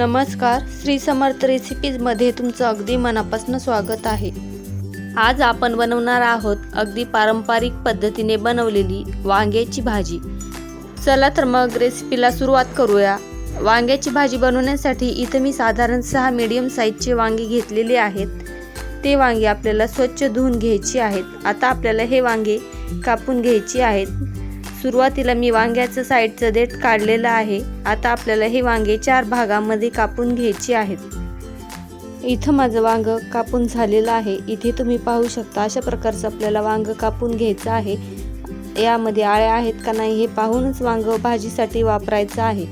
नमस्कार श्री समर्थ रेसिपीजमध्ये तुमचं अगदी मनापासून स्वागत आहे. आज आपण बनवणार आहोत अगदी पारंपरिक पद्धतीने बनवलेली वांग्याची भाजी. चला तर मग रेसिपीला सुरुवात करूया. वांग्याची भाजी बनवण्यासाठी इथं मी साधारण सहा मीडियम साईजचे वांगे घेतलेले आहेत. ते वांगे आपल्याला स्वच्छ धुवून घ्यायची आहेत. आता आपल्याला हे वांगे कापून घ्यायची आहेत. सुरुवातीला मी वांग्याचं साईडचं देठ काढलेलं आहे. आता आपल्याला हे वांगे चार भागामध्ये कापून घ्यायचे आहेत. इथं माझं वांग कापून झालेलं आहे. इथे तुम्ही पाहू शकता अशा प्रकारचं आपल्याला वांग कापून घ्यायचं आहे. यामध्ये आळ्या आहेत का नाही हे पाहूनच वांग भाजीसाठी वापरायचं आहे.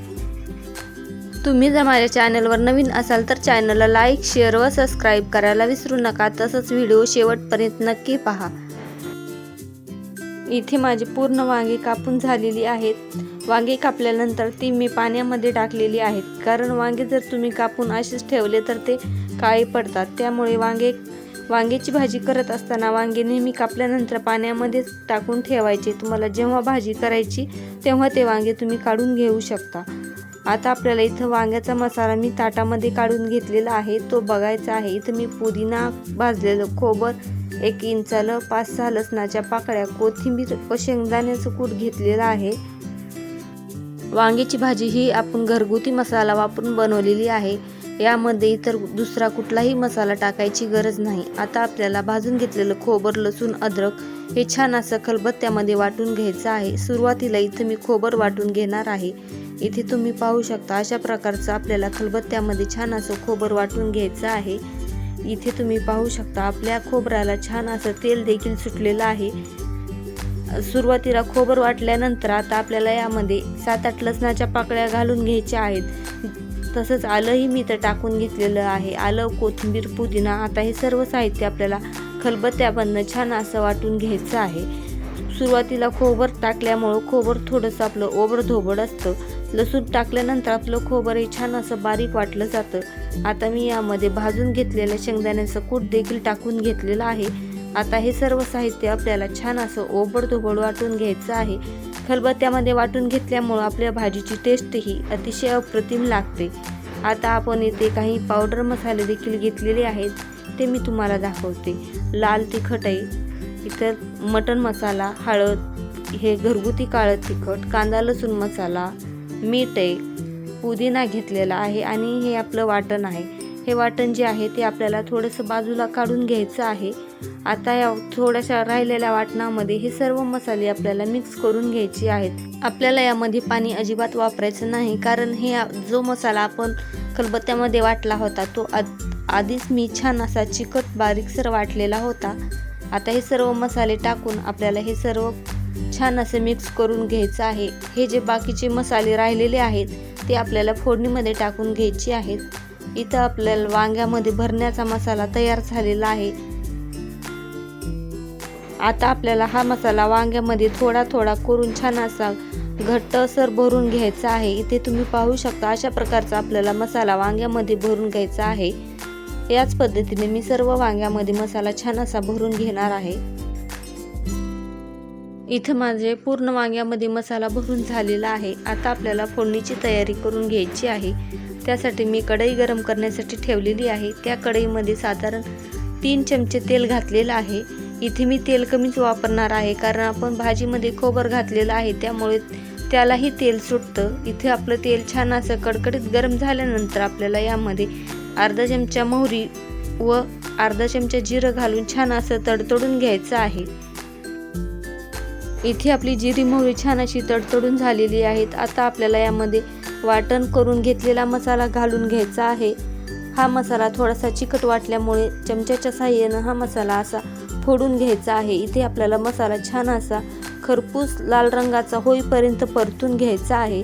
तुम्ही जर माझ्या चॅनलवर नवीन असाल तर चॅनलला लाईक शेअर व सबस्क्राईब करायला विसरू नका. तसंच व्हिडिओ शेवटपर्यंत नक्की पहा. इथे माझी पूर्ण वांगी कापून झालेली आहेत. वांगे कापल्यानंतर ती मी पाण्यामध्ये टाकलेली आहेत. कारण वांगे जर तुम्ही कापून असेच ठेवले तर ते काळे पडतात. त्यामुळे वांगे वांग्याची भाजी करत असताना वांगे नेहमी कापल्यानंतर पाण्यामध्ये टाकून ठेवायचे. तुम्हाला जेव्हा भाजी करायची तेव्हा ते वांगे तुम्ही काढून घेऊ शकता. आता आपल्याला इथं वांग्याचा मसाला मी ताटामध्ये काढून घेतलेला आहे. तो बघायचा आहे. इथं मी पुदिना भाजलेलं खोबर एक इंचालं पाच सहा लसणाच्या पाकळ्या कोथिंबीर व शेंगदाण्याचं कूट घेतलेलं आहे. वांग्याची भाजी ही आपण घरगुती मसाला वापरून बनवलेली आहे. यामध्ये इतर दुसरा कुठलाही मसाला टाकायची गरज नाही. आता आपल्याला भाजून घेतलेलं खोबर लसूण अद्रक हे छान असं खलबत्त्यामध्ये वाटून घ्यायचं आहे. सुरुवातीला इथं मी खोबर वाटून घेणार आहे. इथे तुम्ही पाहू शकता अशा प्रकारचं आपल्याला खलबत्त्यामध्ये छान असं खोबर वाटून घ्यायचं आहे. इथे तुम्ही पाहू शकता आपल्या खोबऱ्याला छान असं तेल देखील सुटलेलं आहे. सुरुवातीला खोबर वाटल्यानंतर आता आपल्याला यामध्ये सात आठ लसणाच्या पाकळ्या घालून घ्यायच्या आहेत. तसंच आलंही मी तर टाकून घेतलेलं आहे. आलं कोथिंबीर पुदिना आता हे सर्व साहित्य आपल्याला खलबत्त्याबंद छान असं वाटून घ्यायचं आहे. सुरुवातीला खोबर टाकल्यामुळं खोबर थोडंसं आपलं ओबड धोबड असतं. लसूण टाकल्यानंतर आपलं खोबर हे छान असं बारीक वाटलं जातं. आता मी यामध्ये भाजून घेतलेलं शेंगदाण्याचं कूट देखील टाकून घेतलेलं आहे. आता हे सर्व साहित्य आपल्याला छान असं ओबडधोबड वाटून घ्यायचं आहे. खलबत्त्यामध्ये वाटून घेतल्यामुळं आपल्या भाजीची टेस्टही अतिशय अप्रतिम लागते. आता आपण इथे काही पावडर मसाले देखील घेतलेले आहेत. ते मी तुम्हाला दाखवते. लाल तिखट आहे. इतर मटण मसाला हळद हे घरगुती काळं तिखट कांदा लसूण मसाला मीठ आहे. पुदिना घेतलेला आहे आणि हे आपलं वाटण आहे. हे वाटण जे आहे ते आपल्याला थोडंसं बाजूला काढून घ्यायचं आहे. आता या थोड्याशा राहिलेल्या वाटणामध्ये हे सर्व मसाले आपल्याला मिक्स करून घ्यायचे आहेत. आपल्याला यामध्ये पाणी अजिबात वापरायचं नाही कारण हे जो मसाला आपण खलबत्त्यामध्ये वाटला होता तो आधीच मी छान असा चिकट बारीकसर वाटलेला होता. आता हे सर्व मसाले टाकून आपल्याला हे सर्व छान असं मिक्स करून घ्यायचं आहे. हे जे बाकीचे मसाले राहिलेले आहेत ती आपल्याला फोडणीमध्ये टाकून घ्यायची आहेत इथं आपल्याला वांग्यामध्ये भरण्याचा मसाला तयार झालेला आहे. आता आपल्याला हा मसाला वांग्यामध्ये थोडा थोडा करून छान असा घट्टसर भरून घ्यायचा आहे. इथे तुम्ही पाहू शकता अशा प्रकारचा आपल्याला मसाला वांग्यामध्ये भरून घ्यायचा आहे. याच पद्धतीने मी सर्व वांग्यामध्ये मसाला छान असा भरून घेणार आहे. इथं माझे पूर्ण वांग्यामध्ये मसाला भरून झालेला आहे. आता आपल्याला फोडणीची तयारी करून घ्यायची आहे. त्यासाठी मी कढई गरम करण्यासाठी ठेवलेली आहे. त्या कढईमध्ये साधारण तीन चमचे तेल घातलेलं आहे. इथे मी तेल कमीच वापरणार आहे कारण आपण भाजीमध्ये खोबर घातलेलं आहे त्यामुळे त्यालाही तेल सुटतं. इथे आपलं तेल छान असं कडकडीत गरम झाल्यानंतर आपल्याला यामध्ये अर्धा चमचा मोहरी व अर्धा चमचा जिरं घालून छान असं तडतडून घ्यायचं आहे. इथे आपली जिरी मोहरी छान अशी तडतडून झालेली आहेत. आता आपल्याला यामध्ये वाटण करून घेतलेला मसाला घालून घ्यायचा आहे. हा मसाला थोडासा चिकट वाटल्यामुळे चमच्याच्या साह्यानं हा मसाला असा फोडून घ्यायचा आहे. इथे आपल्याला मसाला छान असा खरपूस लाल रंगाचा होईपर्यंत परतून घ्यायचा आहे.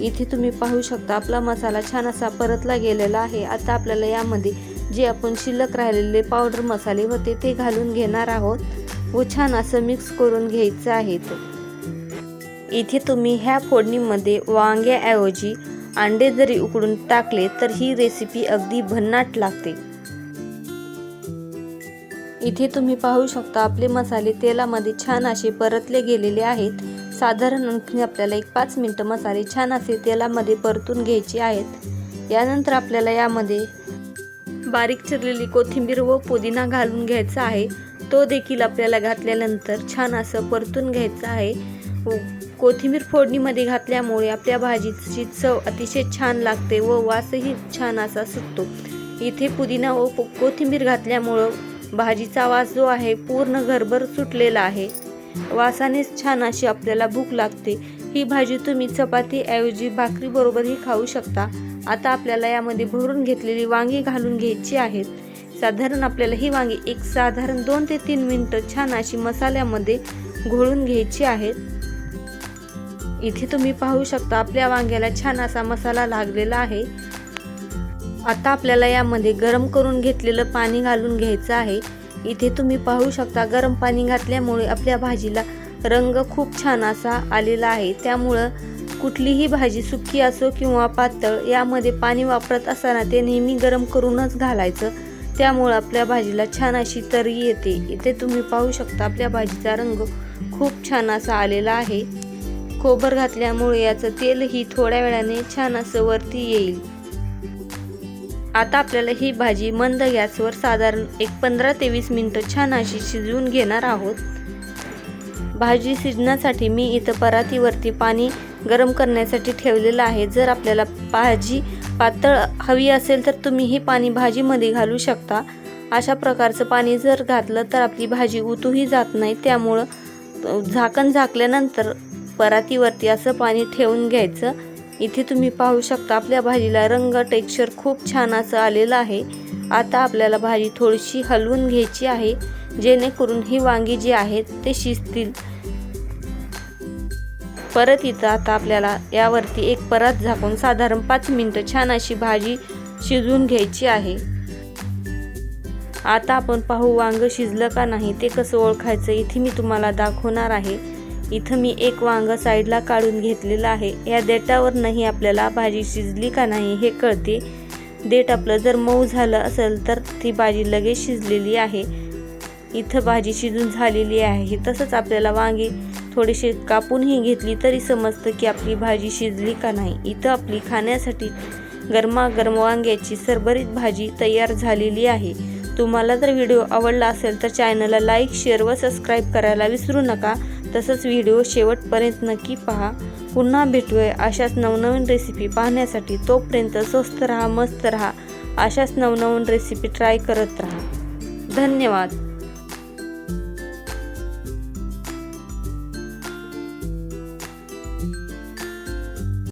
इथे तुम्ही पाहू शकता आपला मसाला छान असा परतला गेलेला आहे. आता आपल्याला यामध्ये जे आपण शिल्लक राहिलेले पावडर मसाले होते ते घालून घेणार आहोत. व छान असं मिक्स करून घ्यायचं आहे इथे तुम्ही ह्या फोडणीमध्ये वांग्याऐवजी अंडे जरी उकडून टाकले तर ही रेसिपी अगदी भन्नाट लागते. इथे तुम्ही पाहू शकता आपले मसाले तेलामध्ये छान असे परतले गेलेले आहेत. साधारण आणखी आपल्याला एक पाच मिनटं मसाले छान असे तेलामध्ये परतून घ्यायचे आहेत. यानंतर आपल्याला यामध्ये बारीक चिरलेली कोथिंबीर व पुदिना घालून घ्यायचा आहे. तो देखील आपल्याला घातल्यानंतर छान असं परतून घ्यायचं आहे. व कोथिंबीर फोडणीमध्ये घातल्यामुळे आपल्या भाजीची चव अतिशय छान लागते व वासही छान असा सुटतो. इथे पुदिना व कोथिंबीर घातल्यामुळं भाजीचा वास जो आहे पूर्ण घरभर सुटलेला आहे. वासानेच छान अशी आपल्याला भूक लागते. ही भाजी तुम्ही चपातीऐवजी भाकरीबरोबरही खाऊ शकता. आता आपल्याला यामध्ये भरून घेतलेली वांगी घालून घ्यायची आहेत. साधारण आपल्याला ही वांगी एक साधारण दोन ते तीन मिनटं छान अशी मसाल्यामध्ये घोळून घ्यायची आहेत इथे तुम्ही पाहू शकता आपल्या वांग्याला छान असा मसाला लागलेला आहे. आता आपल्याला यामध्ये गरम करून घेतलेलं पाणी घालून घ्यायचं आहे. इथे तुम्ही पाहू शकता गरम पाणी घातल्यामुळे आपल्या भाजीला रंग खूप छान असा आलेला आहे. त्यामुळं कुठलीही भाजी सुकी असो किंवा पातळ यामध्ये पाणी वापरत असताना ते नेहमी गरम करूनच घालायचं. त्यामुळं आपल्या भाजीला छान अशी तरी येते. इथे तुम्ही पाहू शकता आपल्या भाजीचा रंग खूप छान असा आलेला आहे. खोबर घातल्यामुळे याचं तेलही थोड्या वेळाने छान असं वरती येईल. आता आपल्याला ही भाजी मंद गॅसवर साधारण एक पंधरा ते वीस मिनटं छान अशी शिजवून घेणार आहोत. भाजी शिजण्यासाठी मी इथं परातीवरती पाणी गरम करण्यासाठी ठेवलेलं आहे. जर आपल्याला भाजी पातळ हवी असेल तर तुम्ही हे पाणी भाजीमध्ये घालू शकता. अशा प्रकारचं पाणी जर घातलं तर आपली भाजी उतूही जात नाही. त्यामुळं झाकण झाकल्यानंतर परातीवरती असं पाणी ठेवून घ्यायचं. इथे तुम्ही पाहू शकता आपल्या भाजीला रंग टेक्स्चर खूप छान असं आलेलं आहे. आता आपल्याला भाजी थोडीशी हलवून घ्यायची आहे. जेणेकरून ही वांगी जी आहेत ते शिजतील. परत इथं आता आपल्याला यावरती एक परत झाकून साधारण पाच मिनटं छान अशी भाजी शिजवून घ्यायची आहे. आता आपण पाहू वांग शिजलं का नाही ते कसं ओळखायचं इथे मी तुम्हाला दाखवणार आहे. इथं मी एक वांग साईडला काढून घेतलेलं आहे. या देठावरनंही आपल्याला भाजी शिजली का नाही हे कळते. देठ आपलं जर मऊ झालं असेल तर ती भाजी लगेच शिजलेली आहे. इथं भाजी शिजून झालेली आहे. तसंच आपल्याला वांगी थोडीशी कापूनही घेतली तरी समजतं की आपली भाजी शिजली का नाही. इथं आपली खाण्यासाठी गरमागरम वांग्याची सरभरीत भाजी तयार झालेली आहे. तुम्हाला जर व्हिडिओ आवडला असेल तर चॅनलला लाईक शेअर व सबस्क्राईब करायला विसरू नका. तसंच व्हिडिओ शेवटपर्यंत नक्की पहा. पुन्हा भेटूया अशाच नवनवीन रेसिपी पाहण्यासाठी. तोपर्यंत स्वस्त राहा मस्त राहा. अशाच नवनवीन रेसिपी ट्राय करत राहा. धन्यवाद.